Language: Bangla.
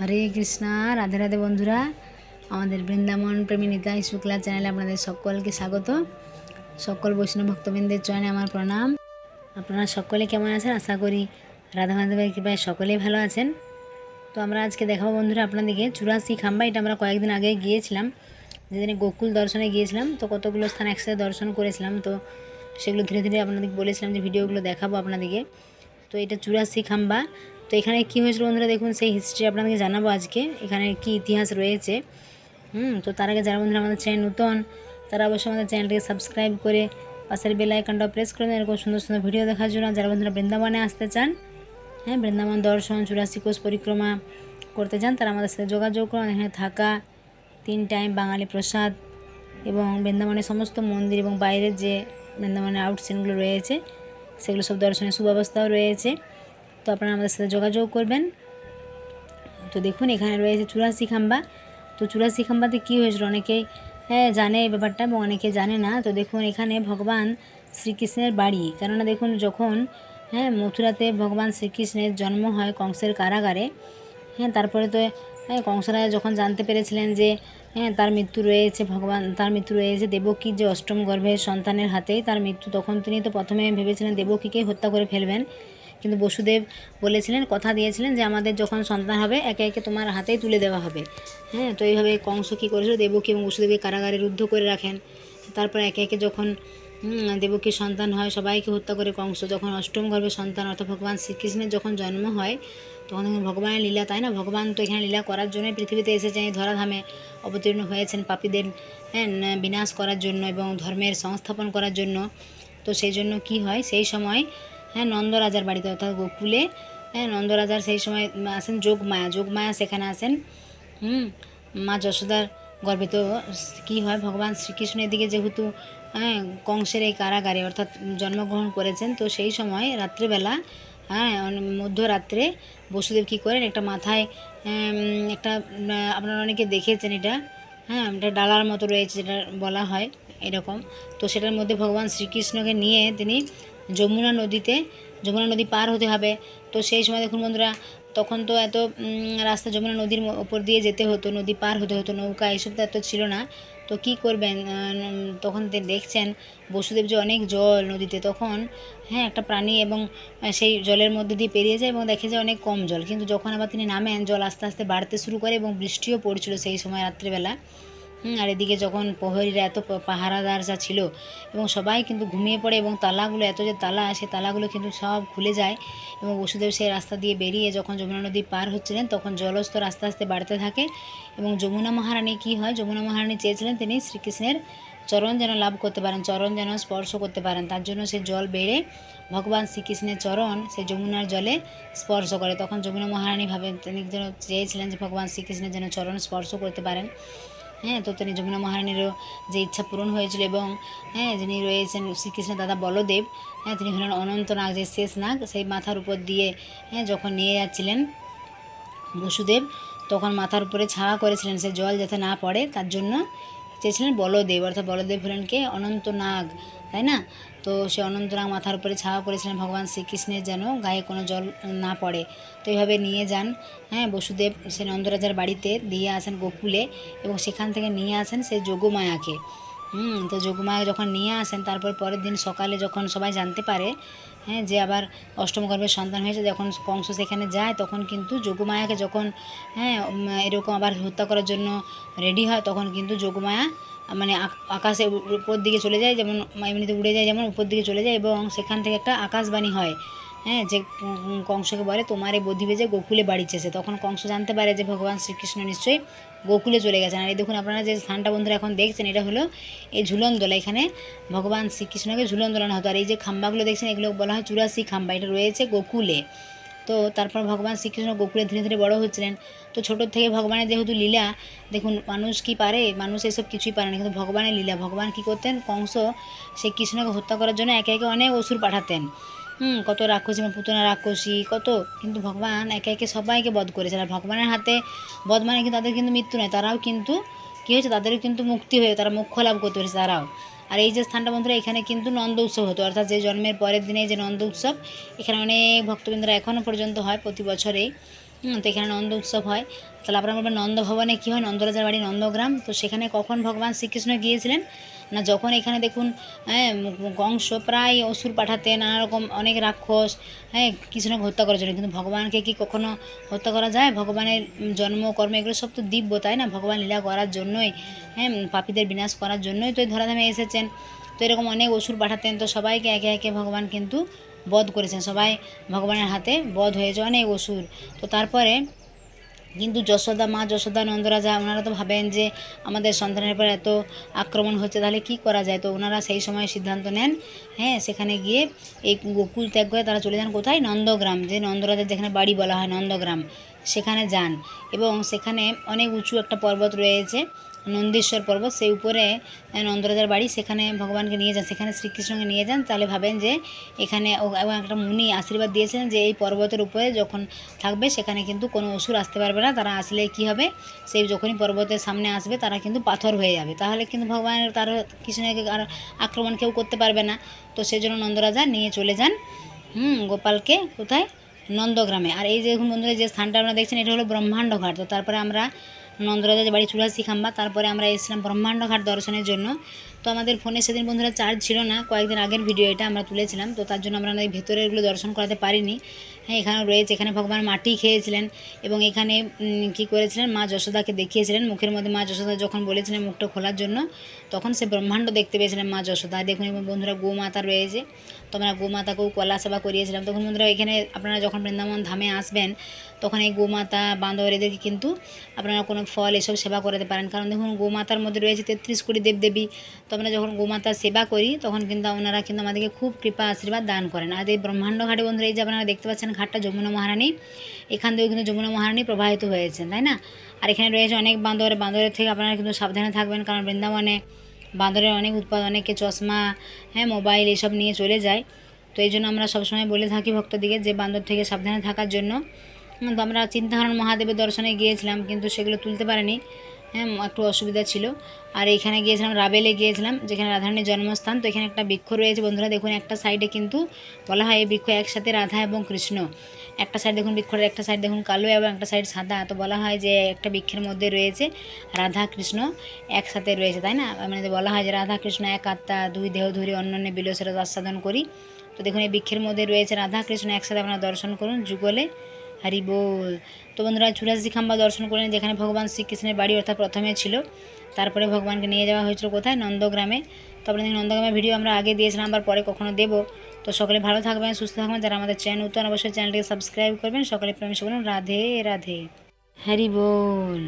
হরে কৃষ্ণা, রাধে রাধে বন্ধুরা। আমাদের বৃন্দাবন প্রেমিনিকা শুক্লা চ্যানেলে আপনাদের সকলকে স্বাগত। সকল বৈষ্ণব ভক্তবৃন্দের চয়নে আমার প্রণাম। আপনারা সকলে কেমন আছেন? আশা করি রাধা মাধবের কৃপায় সকলেই ভালো আছেন। তো আমরা আজকে দেখাবো বন্ধুরা আপনাদেরকে চুরাশি খাম্বা। এটা আমরা কয়েকদিন আগে গিয়েছিলাম, যেদিনে গোকুল দর্শনে গিয়েছিলাম। তো কতগুলো স্থান একসাথে দর্শন করেছিলাম। তো সেগুলো ধীরে ধীরে আপনাদেরকে বলেছিলাম যে ভিডিওগুলো দেখাবো আপনাদেরকে। তো এটা চুরাশি খাম্বা। তো এখানে কী হয়েছিল বন্ধুরা? দেখুন, সেই হিস্ট্রি আপনাদেরকে জানাব আজকে। এখানে কি ইতিহাস রয়েছে? হুম, তো তার আগে যারা বন্ধুরা আমাদের চ্যানেল নতুন, তারা অবশ্যই আমাদের চ্যানেলটিকে সাবস্ক্রাইব করে পাশের বেল আইকনটা প্রেস করে এরকম সুন্দর সুন্দর ভিডিও দেখার জন্য যারা বন্ধুরা বৃন্দাবনে আসতে চান হ্যাঁ বৃন্দাবন দর্শন, চুরাশি কোষ পরিক্রমা করতে চান, তারা আমাদের সাথে যোগাযোগ করুন। এখানে থাকা, তিন টাইম বাঙালি প্রসাদ এবং বৃন্দাবনের সমস্ত মন্দির এবং বাইরের যে বৃন্দাবনের আউট সিনগুলো রয়েছে, সেগুলো সব দর্শনের সুব্যবস্থাও রয়েছে। তো আপনারা আমাদের সাথে যোগাযোগ করবেন। তো দেখুন, এখানে রয়েছে চুরাশি খাম্বা। তো চুরাশি খাম্বাতে কী হয়েছিল? অনেকেই হ্যাঁ জানে এই ব্যাপারটা এবং অনেকে জানে না। তো দেখুন, এখানে ভগবান শ্রীকৃষ্ণের বাড়ি। কেননা দেখুন, যখন হ্যাঁ মথুরাতে ভগবান শ্রীকৃষ্ণের জন্ম হয় কংসের কারাগারে হ্যাঁ তারপরে তো হ্যাঁ কংসরা যখন জানতে পেরেছিলেন যে হ্যাঁ তার মৃত্যু রয়েছে, ভগবান, তার মৃত্যু রয়েছে দেবকীর যে অষ্টম গর্ভের সন্তানের হাতেই তার মৃত্যু, তখন তিনি তো প্রথমে ভেবেছিলেন দেবকীকেই হত্যা করে ফেলবেন। কিন্তু বসুদেব বলেছিলেন, কথা দিয়েছিলেন যে আমাদের যখন সন্তান হবে, একে একে তোমার হাতেই তুলে দেওয়া হবে। হ্যাঁ তো এইভাবে কংস কী করেছিল? দেবকী এবং বসুদেবকে কারাগারে রুদ্ধ করে রাখেন। তারপর একে একে যখন দেবকীর সন্তান হয়, সবাইকে হত্যা করে কংস। যখন অষ্টম গর্ভের সন্তান, অর্থাৎ ভগবান শ্রীকৃষ্ণের যখন জন্ম হয়, তখন ভগবানের লীলা, তাই না? ভগবান তো এখানে লীলা করার জন্যই পৃথিবীতে এসেছেন, এই ধরাধামে অবতীর্ণ হয়েছেন পাপীদের হ্যাঁ বিনাশ করার জন্য এবং ধর্মের সংস্থাপন করার জন্য। তো সেই জন্য কি হয়? সেই সময় হ্যাঁ নন্দরাজার বাড়িতে অর্থাৎ গোকুলে। হ্যাঁ নন্দরাজার সেই সময় আসেন যোগমায়া। যোগমায়া সেখানে আসেন হুম, মা যশোদার গর্ভে। তো কী হয়, ভগবান শ্রীকৃষ্ণের দিকে যেহেতু হ্যাঁ কংসের এই কারাগারে অর্থাৎ জন্মগ্রহণ করেছেন, তো সেই সময় রাত্রেবেলা হ্যাঁ মধ্যরাত্রে বসুদেব কী করেন, একটা মাথায় একটা আপনারা অনেকে দেখেছেন এটা হ্যাঁ এটা ডালার মতো রয়েছে যেটা বলা হয় এরকম। তো সেটার মধ্যে ভগবান শ্রীকৃষ্ণকে নিয়ে তিনি যমুনা নদীতে, যমুনা নদী পার হতে হবে। তো সেই সময় দেখুন বন্ধুরা, তখন তো এত রাস্তা যমুনা নদীর ওপর দিয়ে যেতে হতো, নদী পার হতে হতো, নৌকা এসব তো এত ছিল না। তো কি করবেন? তখন দেখছেন, বসুদেব যে অনেক জল নদীতে, তখন হ্যাঁ একটা প্রাণী এবং সেই জলের মধ্যে দিয়ে পেরিয়ে যায় এবং দেখে যায় অনেক কম জল। কিন্তু যখন আবার তিনি নামেন, জল আস্তে আস্তে বাড়তে শুরু করে এবং বৃষ্টিও পড়ছিল সেই সময় রাত্রেবেলা। আর এদিকে যখন প্রহরীরা এত পাহারাদার যা ছিল, এবং সবাই কিন্তু ঘুমিয়ে পড়ে, এবং তালাগুলো এত যে তালা, সে তালাগুলো কিন্তু সব খুলে যায়, এবং বসুদেব সেই রাস্তা দিয়ে বেরিয়ে যখন যমুনা নদী পার হচ্ছিলেন, তখন জলস্তর আস্তে আস্তে বাড়তে থাকে, এবং যমুনা মহারানী কি হয়, যমুনা মহারানী চেয়েছিলেন তিনি শ্রীকৃষ্ণের চরণ যেন লাভ করতে পারেন, চরণ যেন স্পর্শ করতে পারেন, তার জন্য সে জল বেড়ে ভগবান শ্রীকৃষ্ণের চরণ সেই যমুনার জলে স্পর্শ করে, তখন যমুনা মহারানী ভাবেন তিনি যেন চেয়েছিলেন যে ভগবান শ্রীকৃষ্ণের যেন চরণ স্পর্শ করতে পারেন। হ্যাঁ তো তিনি যমুনা মহারানীরও যে ইচ্ছা পূরণ হয়েছিল এবং হ্যাঁ যিনি রয়েছেন শ্রীকৃষ্ণ দাদা বলদেব হ্যাঁ তিনি হলেন অনন্তনাগ যে শেষ নাগ, সেই মাথার উপর দিয়ে হ্যাঁ যখন নিয়ে যাচ্ছিলেন বসুদেব, তখন মাথার উপরে ছাওয়া করেছিলেন, সে জল যাতে না পড়ে, তার জন্য চেয়েছিলেন বলদেব, অর্থাৎ বলদেব হলেন কে? অনন্তনাগ তাই না? তো সে অনন্তনাগ মাথার উপরে ছাওয়া করেছিলেন ভগবান শ্রীকৃষ্ণের যেন গায়ে কোনো জল না পড়ে। তো এইভাবে নিয়ে যান হ্যাঁ বসুদেব সে নন্দরাজার বাড়িতে দিয়ে আসেন গোকুলে এবং সেখান থেকে নিয়ে আসেন সেই যোগমায়াকে। হুম, তো যোগমায়া যখন নিয়ে আসেন, তারপর পরের দিন সকালে যখন সবাই জানতে পারে হ্যাঁ যে আবার অষ্টম গর্ভের সন্তান হয়েছে, যখন কংস সেখানে যায়, তখন কিন্তু যোগমায়াকে যখন হ্যাঁ এরকম আবার হত্যা করার জন্য রেডি হয়, তখন কিন্তু যোগমায়া মানে আক- আকাশে উপর দিকে চলে যায়, যেমন এমনিতে উড়ে যায়, যেমন উপর দিকে চলে যায় এবং সেখান থেকে একটা আকাশবাণী হয়। হ্যাঁ যে কংসকে বলে, তোমার এই বুদ্ধি বেজে গোকুলে বাড়ি চেয়েছে তখন কংস জানতে পারে যে ভগবান শ্রীকৃষ্ণ নিশ্চয়ই গোকুলে চলে গেছেন। আর এই দেখুন, আপনারা যে স্থানটা বন্ধুরা এখন দেখছেন, এটা হলো এই ঝুলন দোলা এখানে ভগবান শ্রীকৃষ্ণকে ঝুলন দোলানো হতো। আর এই যে খাম্বাগুলো দেখছেন, এগুলো বলা হয় চুরাশি খাম্বা। এটা রয়েছে গোকুলে। তো তারপর ভগবান শ্রীকৃষ্ণ গোকুলে ধীরে ধীরে বড় হচ্ছিলেন তো ছোটোর থেকে ভগবানের যেহেতু লীলা, দেখুন মানুষ কি পারে? মানুষ এসব কিছুই পারে না। কিন্তু ভগবানের লীলা, ভগবান কি করতেন? কংস সেই কৃষ্ণকে হত্যা করার জন্য একে একে অনেক অসুর পাঠাতেন। হুম, কত রাক্ষসী পুতনা রাক্ষসী, কত। কিন্তু ভগবান একে একে সবাইকে বধ করেছেন। আর ভগবানের হাতে বধ মানে কিন্তু তাদের কিন্তু মৃত্যু নয়, তারাও কিন্তু কী হয়েছে? তাদেরও কিন্তু মুক্তি হয়ে, তারা মোক্ষ লাভ করতে পেরেছে, তারাও। আর এই যে স্থানটা বন্ধুরা, এখানে কিন্তু নন্দ উৎসব হতো। অর্থাৎ যে জন্মের পরের দিনে যে নন্দ উৎসব, এখানে অনেক ভক্তবৃন্দরা এখনও পর্যন্ত হয় প্রতি বছরেই। তো এখানে নন্দ উৎসব হয়। তাহলে আপনারা বলবেন নন্দ ভবনে কী হয়? নন্দরাজার বাড়ি নন্দগ্রাম। তো সেখানে কখন ভগবান শ্রীকৃষ্ণ গিয়েছিলেন? না, যখন এখানে দেখুন হ্যাঁ কংস প্রায় অসুর পাঠাতে নানা রকম অনেক রাক্ষস হ্যাঁ কৃষ্ণকে হত্যা করার জন্য। কিন্তু ভগবানকে কি কখনো হত্যা করা যায়? ভগবানের জন্ম, কর্ম এগুলো সব তো দিব্য, তাই না? ভগবান লীলা করার জন্যই হ্যাঁ পাপীদের বিনাশ করার জন্যই তো ধরাধামে এসেছেন। তো এরকম অনেক অসুর পাঠাতেন, তো সবাইকে একে একে ভগবান কিন্তু বধ করেছেন। সবাই ভগবানের হাতে বধ হয়েছে, অনেক অসুর। তো তারপরে কিন্তু যশোদা, মা যশোদা, নন্দরাজা, ওনারা তো ভাবেন যে আমাদের সন্তানের উপর এত আক্রমণ হচ্ছে, তাহলে কি করা যায়? তো ওনারা সেই সময় সিদ্ধান্ত নেন হ্যাঁ সেখানে গিয়ে এই গোকুল ত্যাগ করে তারা চলে যান কোথায়? নন্দগ্রাম, যে নন্দরাজার যেখানে বাড়ি বলা হয়, নন্দগ্রাম, সেখানে যান। এবং সেখানে অনেক উঁচু একটা পর্বত রয়েছে নন্দীশ্বর পর্বত সেই উপরে নন্দরাজার বাড়ি, সেখানে ভগবানকে নিয়ে যান, সেখানে শ্রীকৃষ্ণকে নিয়ে যান, তাহলে ভাবেন যে এখানে এবং একটা মুনি আশীর্বাদ দিয়েছেন যে এই পর্বতের উপরে যখন থাকবে, সেখানে কিন্তু কোনো অসুর আসতে পারবে না, তারা আসলে কি হবে, সেই যখনই পর্বতের সামনে আসবে, তারা কিন্তু পাথর হয়ে যাবে। তাহলে কিন্তু ভগবানের তার কৃষ্ণকে আর আক্রমণ কেউ করতে পারবে না। তো সেই জন্য নন্দরাজা নিয়ে চলে যান, হুম, গোপালকে কোথায়? নন্দগ্রামে। আর এই যে বন্ধুরা, যে স্থানটা আপনারা দেখছেন, এটা হলো ব্রহ্মাণ্ড ঘাট। তো তারপরে আমরা নন্দরাজার বাড়ি চুরাশি খাম্বা, তারপরে আমরা এসেছিলাম ব্রহ্মাণ্ড ঘাট দর্শনের জন্য। তো আমাদের ফোনে সেদিন বন্ধুরা চার্জ ছিল না, কয়েকদিন আগের ভিডিও এটা আমরা তুলেছিলাম, তো তার জন্য আমরা আমাদের ভেতরেরগুলো দর্শন করাতে পারিনি। হ্যাঁ এখানে রয়েছে, এখানে ভগবান মাটি খেয়েছিলেন এবং এখানে কি করেছিলেন? মা যশোদাকে দেখিয়েছিলেন, মুখের মধ্যে মা যশোদা যখন বলেছিলেন মুখটা খোলার জন্য, তখন সে ব্রহ্মাণ্ড দেখতে পেয়েছিলেন মা যশোদা দেখুন এবং বন্ধুরা গোমাতা রয়েছে। তো আমরা গোমাতাকেও কলা সেবা করিয়েছিলাম। তখন বন্ধুরা, এখানে আপনারা যখন বৃন্দাবন ধামে আসবেন, তখন এই গোমাতা বান্ধব এদেরকে কিন্তু আপনারা কোনো ফল এসব সেবা করাতে পারেন। কারণ দেখুন, গোমাতার মধ্যে রয়েছে তেত্রিশ কোটি দেবদেবী। তো আমরা যখন গোমাতার সেবা করি, তখন কিন্তু ওনারা কিন্তু আমাদেরকে খুব কৃপা আশীর্বাদ দান করেন। আর এই ব্রহ্মাণ্ড ঘাটে বন্ধুরা, এই যে আপনারা দেখতে পাচ্ছেন ঘাটটা যমুনা মহারানী, এখান থেকেও কিন্তু যমুনা মহারানী প্রবাহিত হয়েছেন তাই না? আর এখানে রয়েছে অনেক বান্দর। বান্দরের থেকে আপনারা কিন্তু সাবধানে থাকবেন, কারণ বৃন্দাবনে বান্দরের অনেক উৎপাদ অনেকে চশমা হ্যাঁ মোবাইল এসব নিয়ে চলে যায়। তো এই জন্য আমরা সবসময় বলে থাকি ভক্তদিকে যে বান্দর থেকে সাবধানে থাকার জন্য। তো আমরা চিন্তাহারণ মহাদেবের দর্শনে গিয়েছিলাম, কিন্তু সেগুলো তুলতে পারিনি। হ্যাঁ একটু অসুবিধা ছিল। আর এখানে গিয়েছিলাম, রাবেলে গিয়েছিলাম, যেখানে রাধারানীর জন্মস্থান। তো এখানে একটা বৃক্ষ রয়েছে বন্ধুরা, দেখুন একটা সাইডে কিন্তু বলা হয় এই বৃক্ষ একসাথে রাধা এবং কৃষ্ণ। একটা সাইড দেখুন বৃক্ষের একটা সাইড দেখুন কালো এবং একটা সাইড সাদা। তো বলা হয় যে একটা বৃক্ষের মধ্যে রয়েছে রাধা কৃষ্ণ একসাথে রয়েছে, তাই না? মানে বলা হয় যে রাধা কৃষ্ণ এক আত্মা, দুই দেহ ধরে অন্যান্য বিলসের আস্বাদন করি। তো দেখুন এই বৃক্ষের মধ্যে রয়েছে রাধা কৃষ্ণ একসাথে আপনারা দর্শন করুন যুগলে হরি বল। তো বন্ধুরা চুরাশি খাম্বা দর্শন করলেন, যেখানে ভগবান শ্রীকৃষ্ণের বাড়ি অর্থাৎ প্রথমে ছিল। তারপরে ভগবানকে নিয়ে যাওয়া হয়েছিল কোথায়? নন্দগ্রামে। তো আপনাদের নন্দগ্রামের ভিডিও আমরা আগে দিয়েছিলাম, আবার পরে কখনো দেবো। তো সকলে ভালো থাকবেন, সুস্থ থাকবেন। যারা আমাদের চ্যানেল নতুন, অবশ্যই চ্যানেলটিকে সাবস্ক্রাইব করবেন। সকলে প্রেম করুন, রাধে রাধে। হ্যারি বল।